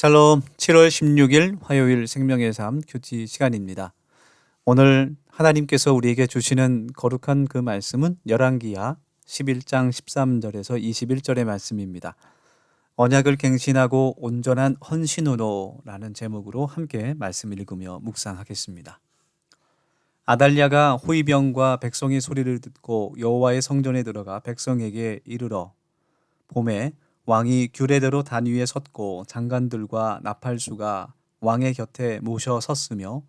샬롬 7월 16일 화요일 생명의 삶 큐티 시간입니다. 오늘 하나님께서 우리에게 주시는 거룩한 그 말씀은 열왕기야 11장 13절에서 21절의 말씀입니다. 언약을 갱신하고 온전한 헌신으로라는 제목으로 함께 말씀을 읽으며 묵상하겠습니다. 아달랴가 호위병과 백성의 소리를 듣고 여호와의 성전에 들어가 백성에게 이르러 봄에 왕이 규례대로 단 위에 섰고 장관들과 나팔수가 왕의 곁에 모셔 섰으며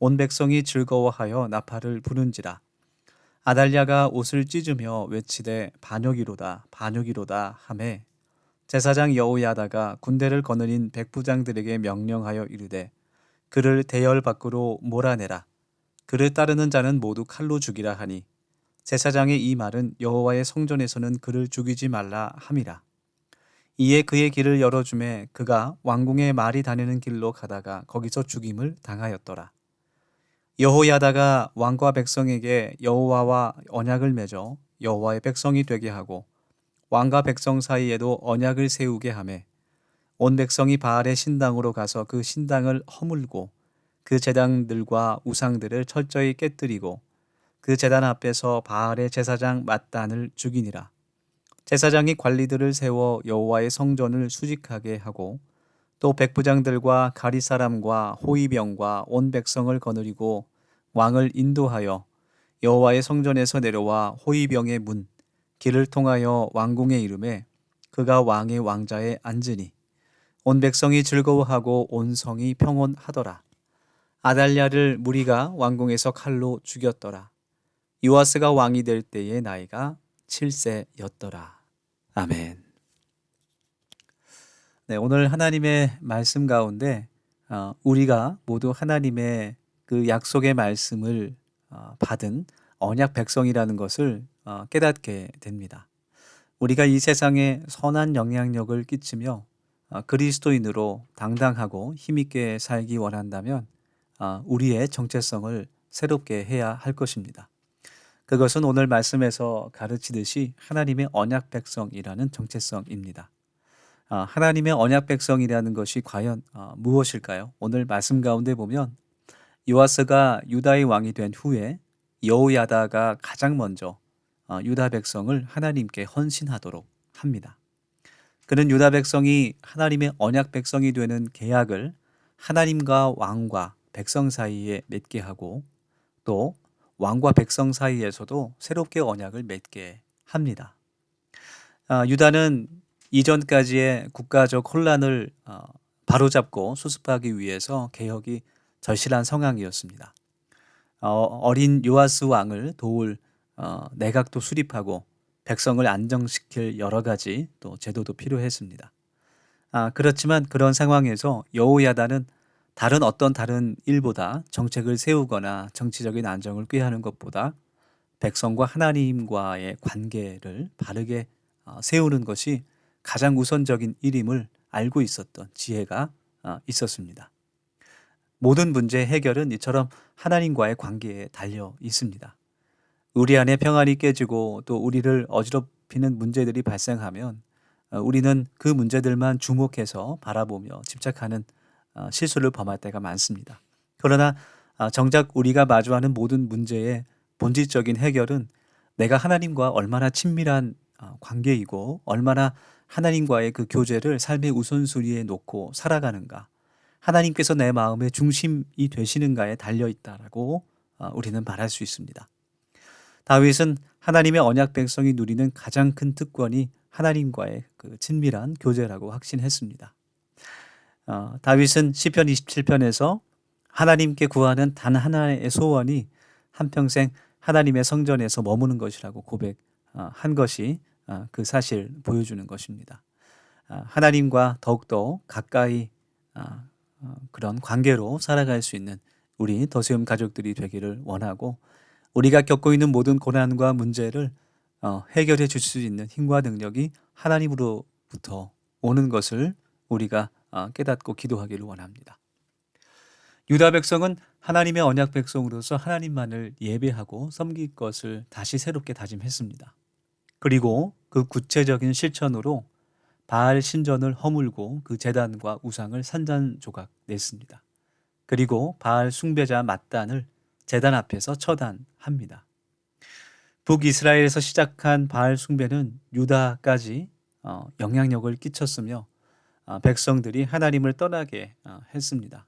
온 백성이 즐거워하여 나팔을 부는지라. 아달랴가 옷을 찢으며 외치되 반역이로다 반역이로다 하매 제사장 여호야다가 군대를 거느린 백부장들에게 명령하여 이르되 그를 대열 밖으로 몰아내라. 그를 따르는 자는 모두 칼로 죽이라 하니 제사장의 이 말은 여호와의 성전에서는 그를 죽이지 말라 함이라 이에 그의 길을 열어주매 그가 왕궁의 말이 다니는 길로 가다가 거기서 죽임을 당하였더라. 여호야다가 왕과 백성에게 여호와와 언약을 맺어 여호와의 백성이 되게 하고 왕과 백성 사이에도 언약을 세우게 하매 온 백성이 바알의 신당으로 가서 그 신당을 허물고 그 제단들과 우상들을 철저히 깨뜨리고 그 제단 앞에서 바알의 제사장 mat단을 죽이니라. 제사장이 관리들을 세워 여호와의 성전을 수직하게 하고 또 백부장들과 가리 사람과 호위병과 온 백성을 거느리고 왕을 인도하여 여호와의 성전에서 내려와 호위병의 문 길을 통하여 왕궁에 이름에 그가 왕의 왕자에 앉으니 온 백성이 즐거워하고 온 성이 평온하더라. 아달랴를 무리가 왕궁에서 칼로 죽였더라. 요아스가 왕이 될 때의 나이가 7세였더라. 아멘. 네, 오늘 하나님의 말씀 가운데 어, 우리가 모두 하나님의 그 약속의 말씀을 어, 받은 언약 백성이라는 것을 어, 깨닫게 됩니다. 우리가 이 세상에 선한 영향력을 끼치며 그리스도인으로 당당하고 힘있게 살기 원한다면 우리의 정체성을 새롭게 해야 할 것입니다. 그것은 오늘 말씀에서 가르치듯이 하나님의 언약 백성이라는 정체성입니다. 아, 하나님의 언약 백성이라는 것이 과연 어, 무엇일까요? 오늘 말씀 가운데 보면 요아스가 유다의 왕이 된 후에 여호야다가 가장 먼저 어, 유다 백성을 하나님께 헌신하도록 합니다. 그는 유다 백성이 하나님의 언약 백성이 되는 계약을 하나님과 왕과 백성 사이에 맺게 하고 또 왕과 백성 사이에서도 새롭게 언약을 맺게 합니다. 아, 유다는 이전까지의 국가적 혼란을 어, 바로잡고 수습하기 위해서 개혁이 절실한 성향이었습니다. 어, 어린 요아스 왕을 도울 어, 내각도 수립하고 백성을 안정시킬 여러 가지 또 제도도 필요했습니다. 아, 그렇지만 그런 상황에서 여호야다는 다른 어떤 다른 일보다 정책을 세우거나 정치적인 안정을 꾀하는 것보다 백성과 하나님과의 관계를 바르게 어, 세우는 것이 가장 우선적인 일임을 알고 있었던 지혜가 어, 있었습니다. 모든 문제 해결은 이처럼 하나님과의 관계에 달려 있습니다. 우리 안에 평안이 깨지고 또 우리를 어지럽히는 문제들이 발생하면 어, 우리는 그 문제들만 주목해서 바라보며 집착하는 어, 실수를 범할 때가 많습니다. 그러나 어, 정작 우리가 마주하는 모든 문제의 본질적인 해결은 내가 하나님과 얼마나 친밀한 어, 관계이고 얼마나 하나님과의 그 교제를 삶의 우선순위에 놓고 살아가는가, 하나님께서 내 마음의 중심이 되시는가에 달려 있다라고 우리는 말할 수 있습니다. 다윗은 하나님의 언약 백성이 누리는 가장 큰 특권이 하나님과의 그 친밀한 교제라고 확신했습니다. 어, 다윗은 시편 27편에서 하나님께 구하는 단 하나의 소원이 한평생 하나님의 성전에서 머무는 것이라고 고백한 어, 것이 어, 그 사실 보여주는 것입니다. 어, 하나님과 더욱더 가까이 그런 관계로 살아갈 수 있는 우리 더세움 가족들이 되기를 원하고 우리가 겪고 있는 모든 고난과 문제를 해결해 줄 수 있는 힘과 능력이 하나님으로부터 오는 것을 우리가 어, 깨닫고 기도하기를 원합니다. 유다 백성은 하나님의 언약 백성으로서 하나님만을 예배하고 섬길 것을 다시 새롭게 다짐했습니다. 그리고 그 구체적인 실천으로 바알 신전을 허물고 그 제단과 우상을 산산조각 냈습니다. 그리고 바알 숭배자 mat단을 제단 앞에서 처단합니다. 북이스라엘에서 시작한 바알 숭배는 유다까지 어, 영향력을 끼쳤으며 어, 백성들이 하나님을 떠나게 어, 했습니다.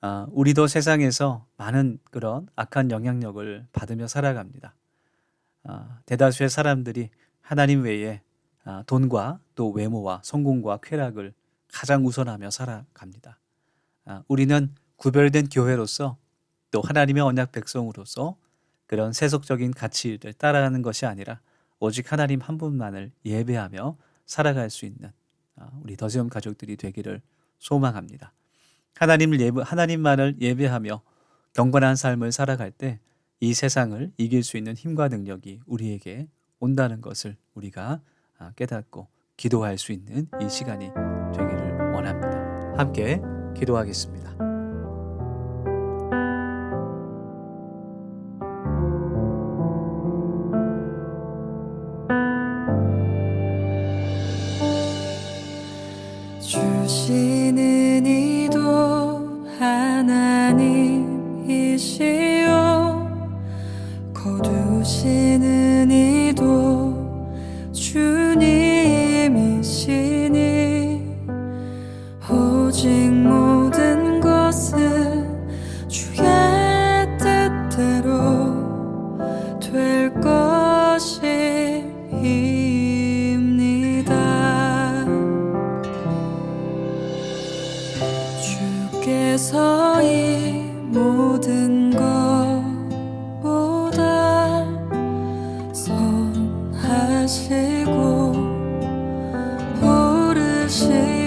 아, 우리도 세상에서 많은 그런 악한 영향력을 받으며 살아갑니다. 아, 대다수의 사람들이 하나님 외에 아, 돈과 또 외모와 성공과 쾌락을 가장 우선하며 살아갑니다. 아, 우리는 구별된 교회로서 또 하나님의 언약 백성으로서 그런 세속적인 가치를 따라가는 것이 아니라 오직 하나님 한 분만을 예배하며 살아갈 수 있는 아, 우리 더지엄 가족들이 되기를 소망합니다. 하나님을 예배, 하나님만을 예배하며 경건한 삶을 살아갈 때 이 세상을 이길 수 있는 힘과 능력이 우리에게 온다는 것을 우리가 아, 깨닫고 기도할 수 있는 이 시간이 되기를 원합니다. 함께 기도하겠습니다. 될 것입니다. 주께서 이 모든 것보다 선하시고 오르시